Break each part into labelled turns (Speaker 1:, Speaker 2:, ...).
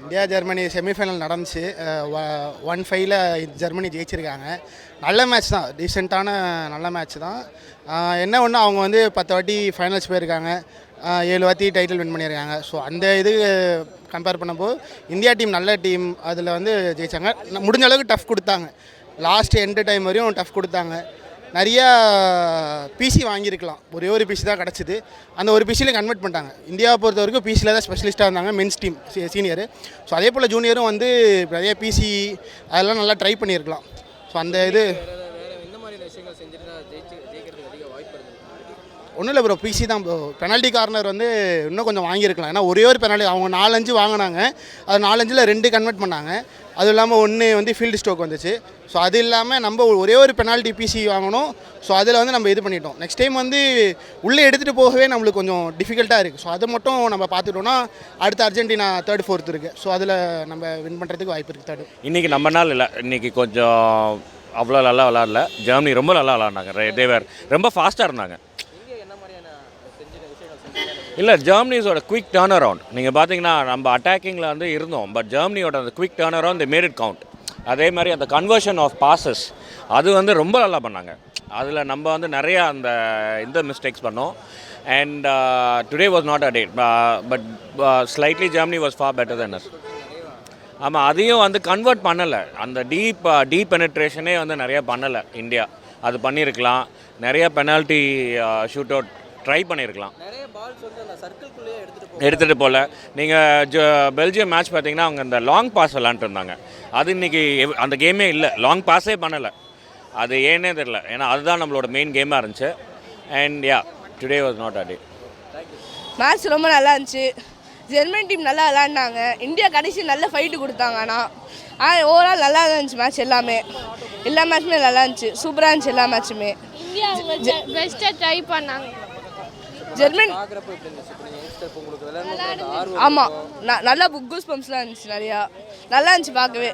Speaker 1: India Germany semifinal நடந்துச்சு. One ஃபைவ்ல Germany ஜெயிச்சிருக்காங்க. நல்ல மேட்ச் தான். டீசெண்டான நல்ல மேட்ச் தான். என்ன ஒன்று அவங்க வந்து பத்து வாட்டி ஃபைனல்ஸ் போயிருக்காங்க. ஏழு வாட்டி டைட்டில் வின் பண்ணியிருக்காங்க. ஸோ அந்த இது கம்பேர் பண்ணும்போது இந்தியா டீம் நல்ல டீம் அதில் வந்து ஜெயித்தாங்க முடிஞ்ச அளவுக்கு டஃப் கொடுத்தாங்க. லாஸ்ட் எண்டு டைம் வரையும் டஃப் கொடுத்தாங்க. நிறையா பிசி வாங்கியிருக்கலாம். ஒரே ஒரு பிசி தான் கிடச்சிது. அந்த ஒரு பிசியில் கன்வெர்ட் பண்ணிட்டாங்க. இந்தியாவை பொறுத்த வரைக்கும் பிசியில் தான் ஸ்பெஷலிஸ்ட்டாக இருந்தாங்க மென்ஸ் டீம் சீனியர் ஸோ அதே போல் ஜூனியரும் வந்து நிறைய பிசி அதெல்லாம் நல்லா ட்ரை பண்ணியிருக்கலாம். ஸோ அந்த இது ஒன்றும் இல்லை ப்ரோ பிசி தான் ப்ரோ பெனால்ட்டி கார்னர் வந்து இன்னும் கொஞ்சம் வாங்கியிருக்கலாம். ஏன்னா ஒரே ஒரு பெனால்ட்டி அவங்க நாலஞ்சு வாங்கினாங்க. அது நாலஞ்சில் ரெண்டு கன்வெர்ட் பண்ணாங்க. அதுவும் இல்லாமல் ஒன்று வந்து ஃபீல்டு ஸ்டோக் வந்துச்சு. ஸோ அது இல்லாமல் நம்ம ஒரே ஒரு பெனால்ட்டி பிசி வாங்கணும். ஸோ அதில் வந்து நம்ம இது பண்ணிட்டோம். நெக்ஸ்ட் டைம் வந்து உள்ளே எடுத்துகிட்டு போகவே நம்மளுக்கு கொஞ்சம் டிஃபிகல்ட்டாக இருக்குது ஸோ அதை மட்டும் நம்ம பார்த்துட்டோம்னா அடுத்து அர்ஜென்டினா தேர்ட் ஃபோர்த் இருக்குது ஸோ அதில் நம்ம வின் பண்ணுறதுக்கு வாய்ப்பு இருக்குது தேர்ட்
Speaker 2: இன்றைக்கி நம்ம நாள் இல்லை. இன்றைக்கி கொஞ்சம் அவ்வளோ நல்லா விளாட்ல ஜெர்மனி ரொம்ப நல்லா விளாட்னாங்க தேவர் ரொம்ப ஃபாஸ்ட்டாக இருந்தாங்க. இல்லை ஜெர்மனிஸோட குவிக் டேர்ன் அரவுண்ட் நீங்கள் பார்த்தீங்கன்னா நம்ம அட்டாக்கிங்கில் வந்து இருந்தோம். பட் ஜெர்மனியோட அந்த quick turn around made it count அதே மாதிரி அந்த கன்வர்ஷன் ஆஃப் பாசஸ் அது வந்து ரொம்ப நல்லா பண்ணாங்க. அதில் நம்ம வந்து நிறையா அந்த இந்த மிஸ்டேக்ஸ் பண்ணோம். And today was not a day but slightly Germany was far better than us ஆமாம் அதையும் வந்து கன்வெர்ட் பண்ணலை. அந்த டீப் டீப் பெனட்ரேஷனே வந்து நிறைய பண்ணலை. இந்தியா அது பண்ணியிருக்கலாம் நிறைய பெனால்ட்டி ஷூட் அவுட் ட்ரை பண்ணியிருக்கலாம்.
Speaker 3: எடுத்துகிட்டு
Speaker 2: போகல. நீங்கள் ஜ பெல்ஜியம் மேட்ச் பார்த்தீங்கன்னா அவங்க இந்த லாங் பாஸ் விளாண்டுருந்தாங்க அது இன்னைக்கு எவ்- அந்த கேமே இல்லை. லாங் பாஸே பண்ணலை. அது ஏன்னே தெரில ஏன்னா அதுதான் நம்மளோட மெயின் கேமாக இருந்துச்சு. And ya today was not a day
Speaker 4: match ரொம்ப நல்லா இருந்துச்சு. ஜெர்மன் டீம் நல்லா விளாண்டாங்க இந்தியா கடைசி நல்ல ஃபைட்டு கொடுத்தாங்க ஆனால் ஆனால் ஓவரால் நல்லா தான் இருந்துச்சு மேட்ச் எல்லாமே. எல்லா மேட்ச்சுமே நல்லா இருந்துச்சு. சூப்பராக இருந்துச்சு எல்லா மேட்ச்சுமே
Speaker 5: பெஸ்ட்டாக ட்ரை பண்ணாங்க.
Speaker 4: ஜெர்மன் ஆமாம் ந- நல்லா புக்கூஸ் பம்ப்ஸ்லாம் இருந்துச்சு நிறையா. நல்லா இருந்துச்சு பார்க்கவே.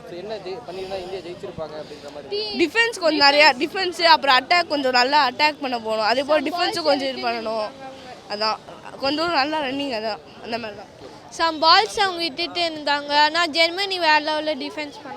Speaker 4: டிஃபென்ஸ் கொஞ்சம் நிறையா டிஃபென்ஸு அப்புறம் அட்டாக் கொஞ்சம் நல்லா அட்டாக் பண்ண போகணும் அதே போல் டிஃபென்ஸும் கொஞ்சம் இது பண்ணணும். அதான். கொஞ்சம் நல்லா ரன்னிங் அதான். அந்த மாதிரி தான்
Speaker 5: சம் பால்ஸ் அவங்க விட்டுட்டு இருந்தாங்க ஆனால் ஜெர்மனி வேற லெவலில் டிஃபென்ஸ் பண்ணாங்க